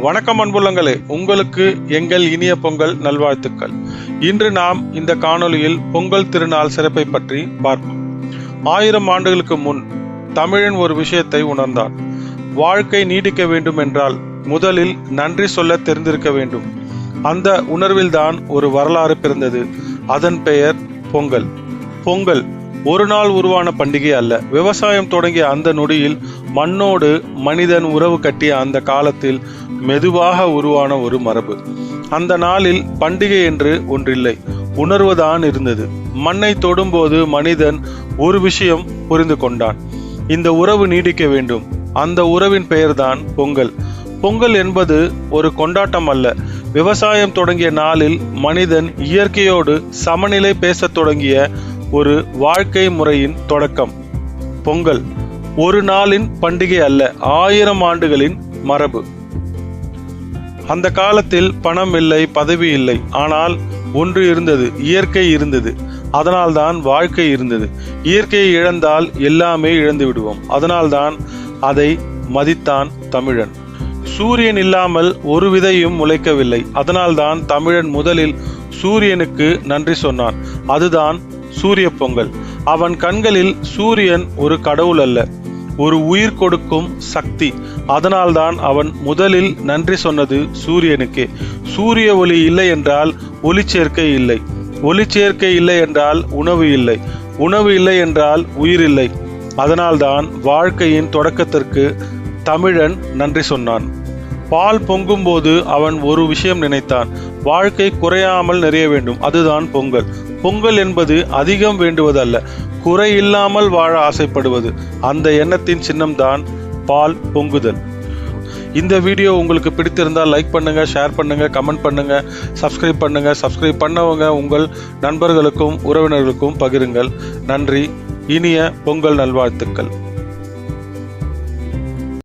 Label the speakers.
Speaker 1: வணக்கம் அன்புள்ளங்களே உங்களுக்கு எங்கள் இனிய பொங்கல் நல்வாழ்த்துக்கள். இன்று நாம் இந்த காணொளியில் பொங்கல் திருநாள் சிறப்பை பற்றி பார்ப்போம். ஆயிரம் ஆண்டுகளுக்கு முன் தமிழன் ஒரு விஷயத்தை உணர்ந்தான். வாழ்க்கை நீடிக்க வேண்டும் என்றால் முதலில் நன்றி சொல்ல தெரிந்திருக்க வேண்டும். அந்த உணர்வில்தான் ஒரு வரலாறு பிறந்தது. அதன் பெயர் பொங்கல். பொங்கல் ஒரு நாள் உருவான பண்டிகை அல்ல. விவசாயம் தொடங்கிய அந்த நொடியில் மண்ணோடு மனிதன் உறவு கட்டிய அந்த காலத்தில் மெதுவாக உருவான ஒரு மரபு. அந்த நாளில் பண்டிகை என்று ஒன்றில்லை உணர்வுதான் இருந்தது. மண்ணை தொடும்போது மனிதன் ஒரு விஷயம் புரிந்து கொண்டான். இந்த உறவு நீடிக்க வேண்டும். அந்த உறவின் பெயர்தான் பொங்கல். பொங்கல் என்பது ஒரு கொண்டாட்டம் அல்ல. விவசாயம் தொடங்கிய நாளில் மனிதன் இயற்கையோடு சமநிலை பேசத் தொடங்கிய ஒரு வாழ்க்கை முறையின் தொடக்கம். பொங்கல் ஒரு நாளின் பண்டிகை அல்ல ஆயிரம் ஆண்டுகளின் மரபு. அந்த காலத்தில் பணம் இல்லை பதவி இல்லை. ஆனால் ஒன்று இருந்தது இயற்கை இருந்தது. அதனால்தான் வாழ்க்கை இருந்தது. இயற்கையை இழந்தால் எல்லாமே இழந்து விடுவோம் அதனால்தான் அதை மதித்தான் தமிழன். சூரியன் இல்லாமல் ஒரு விதையும் முளைக்கவில்லை. அதனால்தான் தமிழன் முதலில் சூரியனுக்கு நன்றி சொன்னான். அதுதான் சூரிய பொங்கல். அவன் கண்களில் சூரியன் ஒரு கடவுள் அல்ல. ஒரு உயிர் கொடுக்கும் சக்தி. அதனால்தான் அவன் முதலில் நன்றி சொன்னது சூரியனுக்கே. சூரிய ஒளி இல்லை என்றால் ஒளிச்சேர்க்கை இல்லை. ஒளிச்சேர்க்கை இல்லை என்றால் உணவு இல்லை. உணவு இல்லை என்றால் உயிர் இல்லை. அதனால்தான் வாழ்க்கையின் தொடக்கத்திற்கு தமிழன் நன்றி சொன்னான். பால் பொங்கும்போது அவன் ஒரு விஷயம் நினைத்தான். வாழ்க்கை குறையாமல் நிறைய வேண்டும். அதுதான் பொங்கல். பொங்கல் என்பது அதிகம் வேண்டுவதல்ல குறை இல்லாமல் வாழ ஆசைப்படுவது. அந்த எண்ணத்தின் சின்னம்தான் பால் பொங்குதல். இந்த வீடியோ உங்களுக்கு பிடித்திருந்தால் லைக் பண்ணுங்கள் ஷேர் பண்ணுங்கள் கமெண்ட் பண்ணுங்கள் சப்ஸ்கிரைப் பண்ணுங்கள் சப்ஸ்கிரைப் பண்ணவங்க உங்கள் நண்பர்களுக்கும் உறவினர்களுக்கும் பகிருங்கள். நன்றி. இனிய பொங்கல் நல்வாழ்த்துக்கள்.